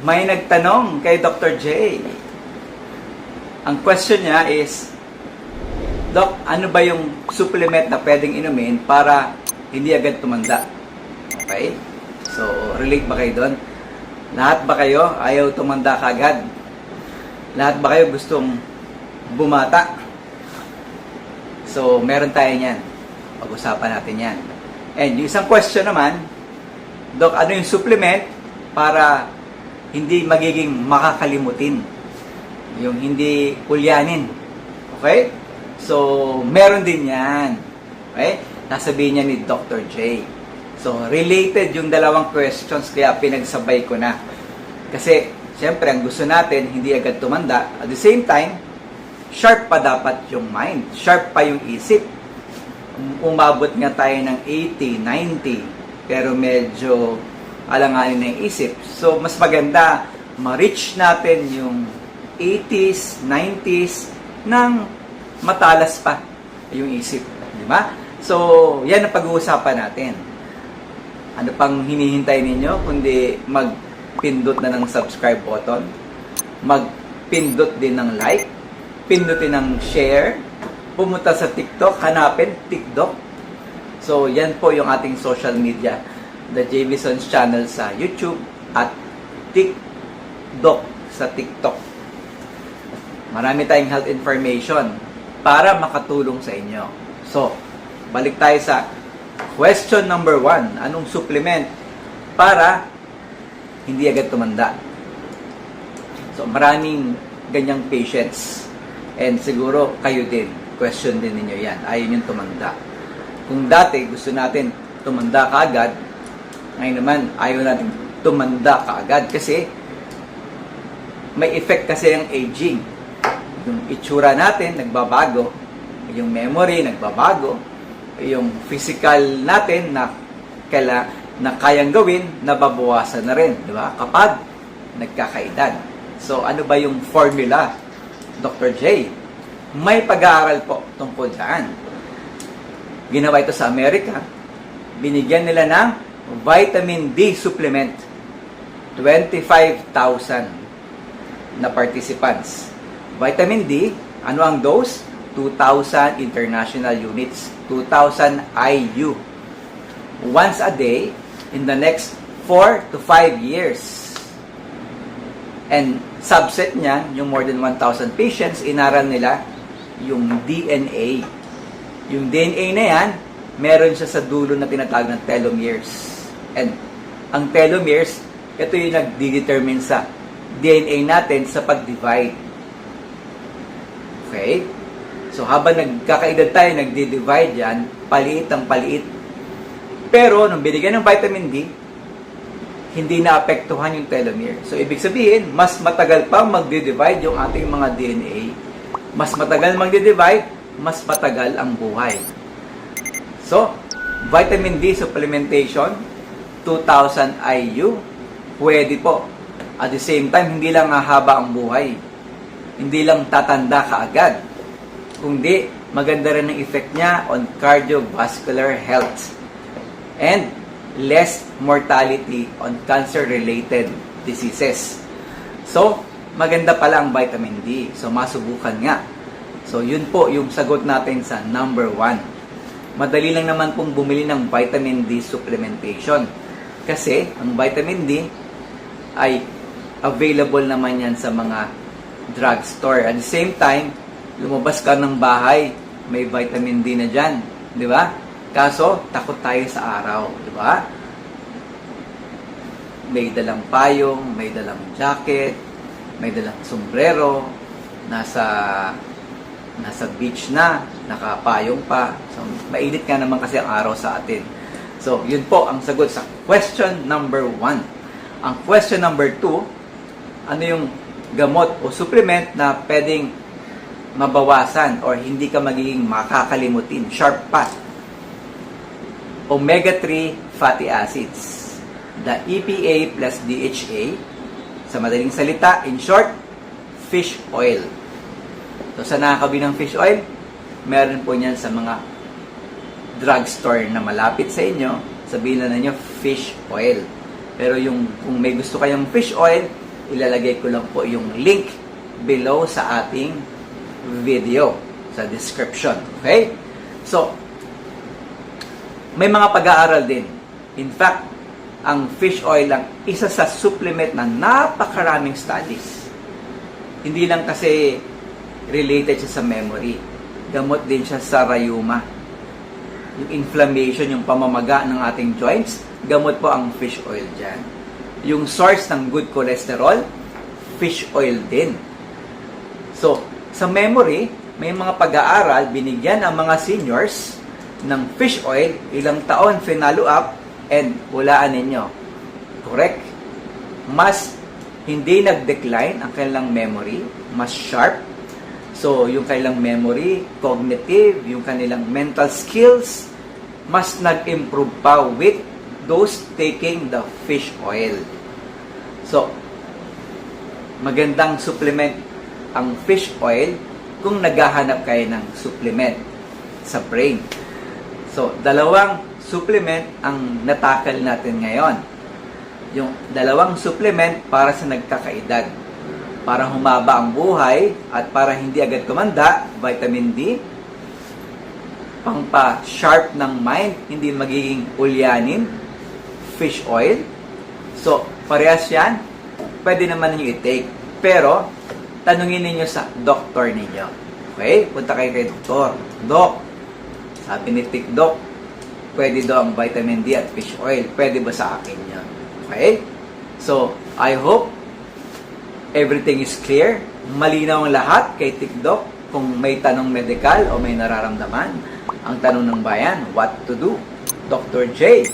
May nagtanong kay Dr. J. Ang question niya is, Doc, ano ba yung supplement na pwedeng inumin para hindi agad tumanda? Okay? So, relate ba kayo doon? Lahat ba kayo ayaw tumanda kagad? Lahat ba kayo gustong bumata? So, meron tayo niyan. Pag-usapan natin yan. And yung isang question naman, Doc, ano yung supplement para hindi magiging makakalimutin? Yung hindi ulyanin. Okay? So, meron din yan. Okay? Nasabihin niya ni Dr. J. So, related yung dalawang questions kaya pinagsabay ko na. Kasi, siyempre, ang gusto natin, hindi agad tumanda. At the same time, sharp pa dapat yung mind. Sharp pa yung isip. Um- Umabot nga tayo ng 80, 90, pero medyo alanganin na yung isip. So, mas maganda ma-reach natin yung 80s, 90s ng matalas pa yung isip. Di ba? So, yan ang pag-uusapan natin. Ano pang hinihintay ninyo kundi magpindot na ng subscribe button, magpindot din ng like, pindutin ng share, pumunta sa TikTok, hanapin TikTok. So, yan po yung ating social media. The Javison's channel sa YouTube at TikTok sa TikTok. Marami tayong health information para makatulong sa inyo. So, balik tayo sa question number one. Anong supplement para hindi agad tumanda? So, maraming ganyang patients. And siguro kayo din, question din ninyo yan. Ayaw nyo tumanda. Kung dati gusto natin tumanda kaagad, ngayon naman ayaw natin tumanda kaagad kasi may effect kasi ang aging. Yung itsura natin nagbabago, yung memory nagbabago, yung physical natin na kaila, na kayang gawin, nababawasan na rin, di ba? Kapag nagkakaedad. So, ano ba yung formula, Dr. J? May pag-aaral po tungkol dyan. Ginawa ito sa Amerika. Binigyan nila ng vitamin D supplement. 25,000 na participants. Vitamin D, ano ang dose? 2,000 international units. 2,000 IU. Once a day in the next 4 to 5 years. And subset niyan, yung more than 1,000 patients, inaral nila yung DNA. Yung DNA na yan, meron siya sa dulo na tinatawag ng telomeres. And ang telomeres, ito yung nagdi-determine sa DNA natin sa pag-divide. Okay? So habang nagkakaedad tayo, nagdi-divide yan, paliit ang paliit. Pero nung binigyan ng vitamin D, hindi naapektuhan yung telomere. So ibig sabihin, mas matagal pang magdi-divide yung ating mga DNA. Mas matagal magdi-divide, mas matagal ang buhay. So, vitamin D supplementation, 2,000 IU, pwede po. At the same time, hindi lang hahaba ang buhay. Hindi lang tatanda kaagad. Kundi, maganda rin ang effect niya on cardiovascular health. And less mortality on cancer-related diseases. So, maganda pala ang vitamin D. So, masubukan nga. So, yun po yung sagot natin sa number one. Madali lang naman pong bumili ng vitamin D supplementation. Kasi, ang vitamin D ay available naman yan sa mga drugstore. At the same time, lumabas ka ng bahay, may vitamin D na dyan. Di ba? Kaso, takot tayo sa araw. Di ba? May dalang payong, may dalang jacket, may dalang sombrero, nasa nasa beach na, nakapayong pa. So, mainit nga naman kasi ang araw sa atin. So, yun po ang sagot sa question number one. Ang question number two, ano yung gamot o supplement na pwedeng mabawasan or hindi ka magiging makakalimutin, sharp pa. Omega-3 fatty acids. The EPA plus DHA, sa madaling salita, in short, fish oil. So, sa nakakabi fish oil, meron po niyan sa mga drugstore na malapit sa inyo, sabihin na ninyo fish oil. Pero yung kung may gusto kayong fish oil, ilalagay ko lang po yung link below sa ating video sa description. Okay? So, may mga pag-aaral din. In fact, ang fish oil lang isa sa supplement na napakaraming studies. Hindi lang kasi related siya sa memory. Gamot din siya sa rayuma. Yung inflammation, yung pamamaga ng ating joints, gamot po ang fish oil dyan. Yung source ng good cholesterol, fish oil din. So, sa memory, may mga pag-aaral, binigyan ang mga seniors ng fish oil, ilang taon finalo up, and hulaan ninyo. Correct? Mas hindi nag-decline ang kanilang memory, mas sharp. So, yung kanilang memory, cognitive, yung kanilang mental skills, mas nag-improve pa with those taking the fish oil. So, magandang supplement ang fish oil kung naghahanap kayo ng supplement sa brain. So, dalawang supplement ang natakal natin ngayon. Yung dalawang supplement para sa nagkakaedad. Para humaba ang buhay at para hindi agad kumanda, vitamin D, pangpa-sharp ng mind, hindi magiging ulyanin, fish oil. So, parehas yan, pwede naman ninyo i-take. Pero, tanungin ninyo sa doktor ninyo. Okay? Punta kayo kay doktor. Dok, sabi ni Tik Doc, pwede daw ang vitamin D at fish oil. Pwede ba sa akin yan? Okay? So, I hope everything is clear. Malinaw ang lahat kay Tik Doc kung may tanong medical o may nararamdaman. Ang tanong ng bayan, what to do? Dr. J